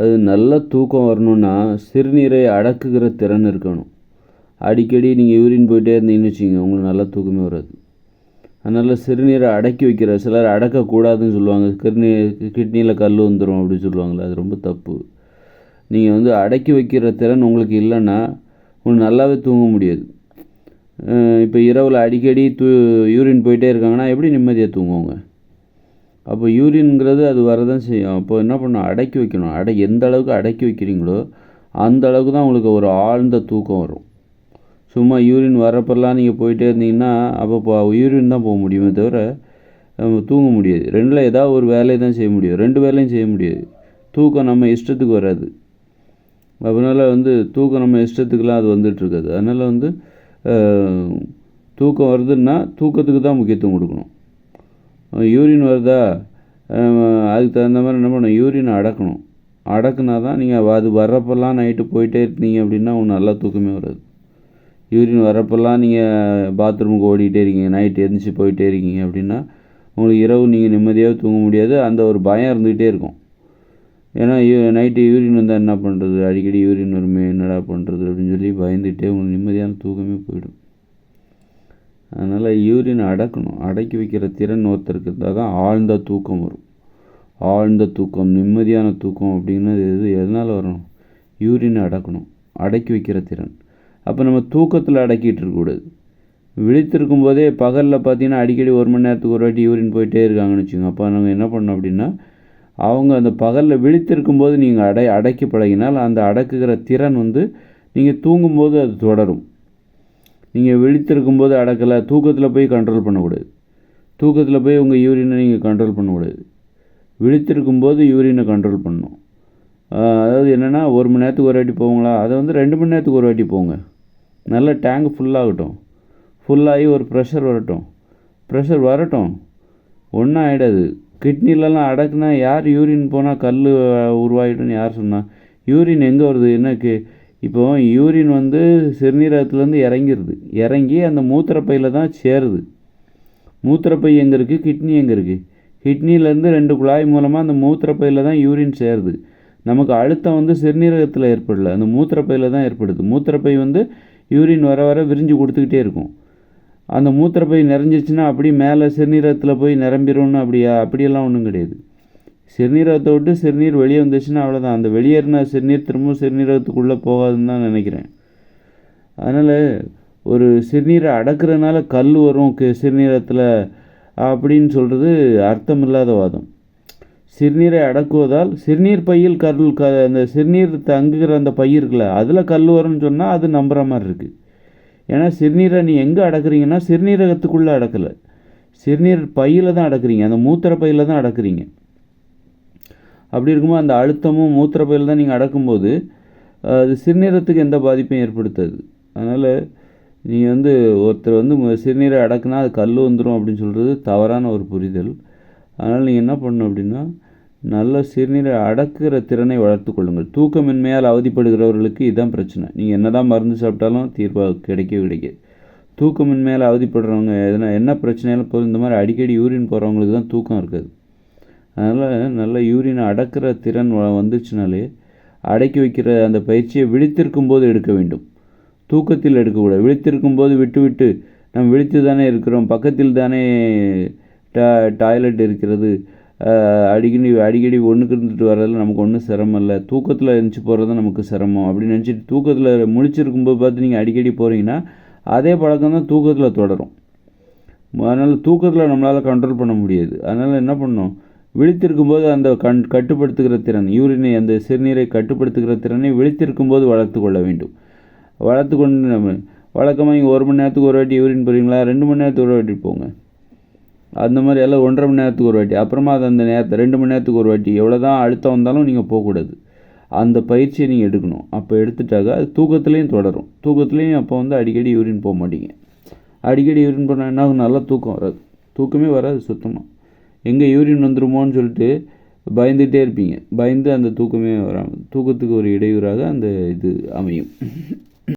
அது நல்ல தூக்கம் வரணுன்னா சிறுநீரை அடக்குகிற திறன் இருக்கணும். அடிக்கடி நீங்கள் யூரின் போயிட்டே இருந்தீங்கன்னு வச்சுங்க உங்களுக்கு நல்லா தூக்கமே வராது. அதனால் சிறுநீரை அடக்கி வைக்கிற சிலர் அடக்கக்கூடாதுன்னு சொல்லுவாங்க. சிறுநீர் கிட்னியில் கல் வந்துடும் அப்படின்னு சொல்லுவாங்களே அது ரொம்ப தப்பு. நீங்கள் வந்து அடக்கி வைக்கிற திறன் உங்களுக்கு இல்லைன்னா உங்களுக்கு நல்லாவே தூங்க முடியாது. இப்போ இரவில் அடிக்கடி தூ யூரின் போயிட்டே இருக்காங்கன்னா எப்படி நிம்மதியாக தூங்குவாங்க? அப்போ யூரின்ங்கிறது அது வரதான் செய்யும். அப்போ என்ன பண்ணணும்? அடக்கி வைக்கணும். அடை எந்த அளவுக்கு அடக்கி வைக்கிறீங்களோ அந்த அளவுக்கு தான் உங்களுக்கு ஒரு ஆழ்ந்த தூக்கம் வரும். சும்மா யூரின் வரப்பெல்லாம் நீங்கள் போயிட்டே இருந்தீங்கன்னா அப்போ இப்போ யூரின் தான் போக முடியுமே தவிர நம்ம தூங்க முடியாது. ரெண்டில் ஏதாவது ஒரு வேலையை தான் செய்ய முடியும். ரெண்டு வேலையும் செய்ய முடியாது. தூக்கம் நம்ம இஷ்டத்துக்கு வராது. அதனால் வந்து தூக்கம் நம்ம இஷ்டத்துக்குலாம் அது வந்துட்டுருக்காது அதனால் வந்து தூக்கம் வருதுன்னா தூக்கத்துக்கு தான் முக்கியத்துவம் கொடுக்கணும். யூரின் வருதா? அதுக்கு தகுந்த மாதிரி என்ன பண்ணணும்? யூரினை அடக்கணும். அடக்குனா தான் நீங்கள் அது வர்றப்பெல்லாம் நைட்டு போயிட்டே இருந்தீங்க அப்படின்னா உங்களுக்கு நல்லா தூக்கமே வராது. யூரின் வரப்பெல்லாம் நீங்கள் பாத்ரூமுக்கு ஓடிக்கிட்டே இருக்கீங்க. நைட்டு எழுந்திரிச்சி போயிட்டே இருக்கீங்க அப்படின்னா உங்களுக்கு இரவு நீங்கள் நிம்மதியாக தூங்க முடியாது. அந்த ஒரு பயம் இருந்துக்கிட்டே இருக்கும். ஏன்னா யூ நைட்டு யூரின் வந்தால் என்ன பண்ணுறது அடிக்கடி யூரின் வருமே என்னடா பண்ணுறது அப்படின்னு சொல்லி பயந்துகிட்டே உங்களுக்கு நிம்மதியான தூக்கமே போயிடும். அதனால் யூரின் அடக்கணும். அடக்கி வைக்கிற திறன் ஒருத்தருக்கு இருந்தால் தான் ஆழ்ந்த தூக்கம் வரும். ஆழ்ந்த தூக்கம் நிம்மதியான தூக்கம் அப்படிங்கிறது எது எதனால் வரும் யூரின் அடக்கணும். அடக்கி வைக்கிற திறன். அப்போ நம்ம தூக்கத்தில் அடக்கிட்டு இருக்கக்கூடாது விழித்திருக்கும் போதே பகலில் பார்த்தீங்கன்னா அடிக்கடி ஒரு மணி நேரத்துக்கு ஒரு வாட்டி யூரின் போயிட்டே இருக்காங்கன்னு வச்சுக்கோங்க. அப்போ நாங்கள் என்ன பண்ணோம் அப்படின்னா அவங்க அந்த பகலில் விழித்திருக்கும் போது நீங்கள் அடை அடக்கி பழகினால் அந்த அடக்குகிற திறன் வந்து நீங்கள் தூங்கும்போது அது தொடரும். நீங்கள் விழித்திருக்கும் போது அடக்கலை தூக்கத்தில் போய் கண்ட்ரோல் பண்ணக்கூடாது. தூக்கத்தில் போய் உங்கள் யூரினை நீங்கள் கண்ட்ரோல் பண்ணக்கூடாது. விழித்திருக்கும் போது யூரினை கண்ட்ரோல் பண்ணணும். அதாவது என்னென்னா ஒரு மணி நேரத்துக்கு ஒரு வாட்டி போவங்களா? அதை வந்து ரெண்டு மணி நேரத்துக்கு ஒரு வாட்டி போங்க. நல்ல டேங்க் ஃபுல்லாகட்டும் ஃபுல்லாகி ஒரு ப்ரெஷர் வரட்டும். ப்ரெஷர் வரட்டும். ஒன்றும் ஆகிடாது கிட்னிலலாம் அடக்குனா யார் யூரின் போனால் கல் உருவாகிடும்னு யார் சொன்னால் யூரின் எங்கே வருது? என்னக்கு இப்போ யூரின் வந்து சிறுநீரகத்துலேருந்து இறங்கிருது. இறங்கி அந்த மூத்திரப்பையில் தான் சேருது. மூத்திரப்பை எங்கே இருக்குது கிட்னி எங்கே இருக்குது கிட்னிலேருந்து ரெண்டு குழாய் மூலமாக அந்த மூத்திரப்பையில் தான் யூரின் சேருது. நமக்கு அழுத்தம் வந்து சிறுநீரகத்தில் ஏற்படல. அந்த மூத்திரப்பையில் தான் ஏற்படுது. மூத்திரப்பை வந்து யூரின் வர வர விரிஞ்சு கொடுத்துக்கிட்டே இருக்கும். அந்த மூத்திரப்பை நிறைஞ்சிருச்சுன்னா அப்படி மேலே சிறுநீரகத்தில் போய் நிரம்பிடும்னு அப்படியா? அப்படியெல்லாம் ஒன்றும் கிடையாது. சிறுநீரகத்தை விட்டு சிறுநீர் வெளியே வந்துச்சுன்னா அவ்வளோதான் அந்த வெளியேறின சிறுநீர் திரும்பவும் சிறுநீரகத்துக்குள்ளே போகாதுன்னு தான் நினைக்கிறேன். அதனால் ஒரு சிறுநீரை அடக்கிறதுனால கல் வரும் சிறுநீரகத்தில் அப்படின்னு சொல்கிறது அர்த்தமில்லாத வாதம். சிறுநீரை அடக்குவதால் சிறுநீர் பையில் கல் க அந்த சிறுநீர் தங்குகிற அந்த பை இருக்குல்ல அதில் கல் வரும்னு சொன்னால் அது நம்புகிற மாதிரி இருக்குது ஏன்னா சிறுநீரை நீ எங்கே அடக்குறீங்கன்னா சிறுநீரகத்துக்குள்ளே அடக்கலை. சிறுநீர் பையில் தான் அடக்குறீங்க. அந்த மூத்திர பையில் தான் அடக்குறீங்க. அப்படி இருக்கும்போது அந்த அழுத்தமும் மூத்திரப்பையில் தான் நீங்கள் அடக்கும்போது அது சிறுநீரத்துக்கு எந்த பாதிப்பையும் ஏற்படுத்தாது. அதனால் நீங்கள் வந்து ஒருத்தர் வந்து சிறுநீரை அடக்குனா அது கல் வந்துடும் அப்படின்னு சொல்கிறது தவறான ஒரு புரிதல். அதனால் நீங்கள் என்ன பண்ணணும் அப்படின்னா நல்ல சிறுநீரை அடக்குகிற திறனை வளர்த்து கொள்ளுங்கள். தூக்கமின்மையால் அவதிப்படுகிறவர்களுக்கு இதுதான் பிரச்சனை. நீங்கள் என்ன தான் மருந்து சாப்பிட்டாலும் தீர்வாக கிடைக்கவே கிடைக்காது. தூக்கமின்மையால் அவதிப்படுறவங்க எதனா என்ன பிரச்சனையாலும் போதும். இந்த மாதிரி அடிக்கடி யூரின் போகிறவங்களுக்கு தான் தூக்கம் இருக்காது. அதனால் நல்ல யூரினை அடக்கிற திறன் வந்துச்சுனாலே அடக்கி வைக்கிற அந்த பயிற்சியை விழித்திருக்கும் போது எடுக்க வேண்டும். தூக்கத்தில் எடுக்கக்கூடாது. விழித்திருக்கும் போது விட்டு விட்டு நம்ம விழித்து தானே இருக்கிறோம். பக்கத்தில் தானே டா டாய்லெட் இருக்கிறது. அடிக்கடி அடிக்கடி ஒன்றுக்கு இருந்துட்டு வர்றதில் நமக்கு ஒன்றும் சிரமம் இல்லை தூக்கத்தில் எழுந்துச்சி போகிறது தான் நமக்கு சிரமம். அப்படின்னு நினச்சிட்டு தூக்கத்தில் முழிச்சிருக்கும்போது பார்த்து நீங்கள் அடிக்கடி போகிறீங்கன்னா அதே பழக்கம் தான் தூக்கத்தில் தொடரும். அதனால் தூக்கத்தில் நம்மளால் கண்ட்ரோல் பண்ண முடியாது. அதனால் என்ன பண்ணோம் விழித்திருக்கும் போது அந்த கண் கட்டுப்படுத்துகிற திறன் யூரினை அந்த சிறுநீரை கட்டுப்படுத்துகிற திறனை விழித்திருக்கும் போது வளர்த்து கொள்ள வேண்டும். வளர்த்து கொண்டு நம்ம வழக்கமாக இங்கே ஒரு மணி நேரத்துக்கு ஒரு வாட்டி யூரின் போகிறீங்களா ரெண்டு மணி நேரத்துக்கு ஒரு வாட்டி போங்க. அந்த மாதிரி எல்லாம் ஒன்றரை மணி நேரத்துக்கு ஒரு வாட்டி. அப்புறமா அது அந்த நேரத்தை ரெண்டு மணி நேரத்துக்கு ஒரு வாட்டி. எவ்வளோ தான் அழுத்தம் வந்தாலும் நீங்கள் போகக்கூடாது. அந்த பயிற்சியை நீங்கள் எடுக்கணும். அப்போ எடுத்துட்டாக்கா அது தூக்கத்துலேயும் தொடரும். தூக்கத்துலேயும் அப்போ வந்து அடிக்கடி யூரின் போக மாட்டீங்க. அடிக்கடி யூரின் போனால் என்ன ஆகும்? நல்லா தூக்கம் வராது. தூக்கமே வராது சுத்தமாக எங்கே யூரின் வந்துருமோன்னு சொல்லிட்டு பயந்துகிட்டே இருப்பீங்க. பயந்து அந்த தூக்கமே வராமல் தூக்கத்துக்கு ஒரு இடையூறாக அந்த இது அமையும்.